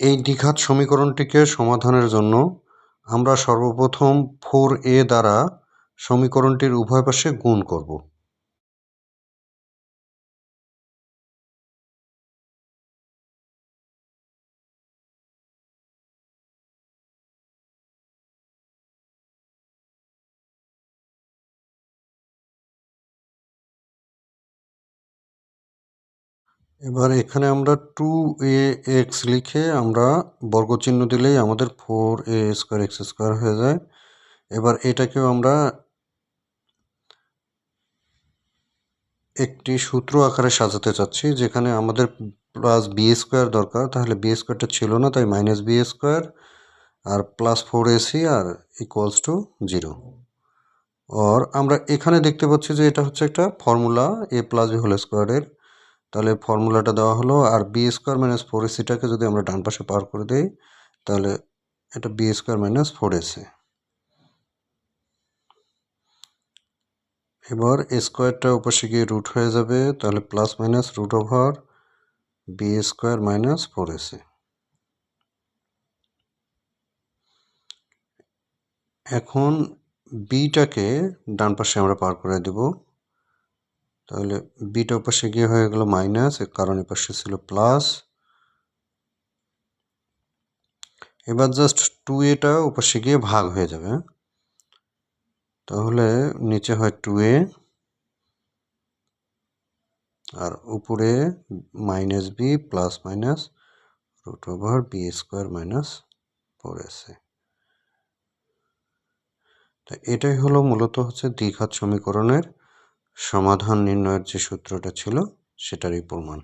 এই দ্বিঘাত সমীকরণটিকে সমাধানের জন্য আমরা সর্বপ্রথম ফোর এ দ্বারা সমীকরণটির উভয় পাশে গুণ করব। এবার এখানে আমরা টু এ এক্স লিখে আমরা বর্গ চিহ্ন দিলেই আমাদের four A square X square হয়ে যায়। এবার এটাকেও আমরা একটি সূত্র আকারে সাজাতে চাচ্ছি, যেখানে আমাদের প্লাস বি স্কোয়ার দরকার। তাহলে বি স্কোয়ারটা ছিল না, তাই মাইনাস বি স্কোয়ার আর প্লাস ফোর এসি আর ইকুয়ালস টু জিরো আর আমরা এখানে দেখতে পাচ্ছি যে এটা হচ্ছে একটা formula A plus B whole স্কোয়ারের তাহলে ফর্মুলাটা দেওয়া হলো আর বি স্কোয়ার মাইনাস ফোর এসিটাকে যদি আমরা ডান পাশে পার করে দিই, তাহলে এটা B square minus four AC এবার স্কোয়ারটা উপাশে গিয়ে রুট হয়ে যাবে, তাহলে plus minus root over B square minus four AC এখন বিটাকে ডান পাশে আমরা পার করে দেব। তাহলে বিটা পাশে গিয়ে হয়ে গেল মাইনাস কারণ এ পাশে ছিল প্লাস এবার জাস্ট টু এটা ওপাশে গিয়ে ভাগ হয়ে যাবে হ্যাঁ? তাহলে নিচে হয় টু এ আর উপরে minus B plus minus root over B square minus four এসে তো এটাই হলো মূলত হচ্ছে দ্বিঘাত সমীকরণের সমাধান নির্ণয়ের যে সূত্রটা ছিল সেটারই প্রমাণ।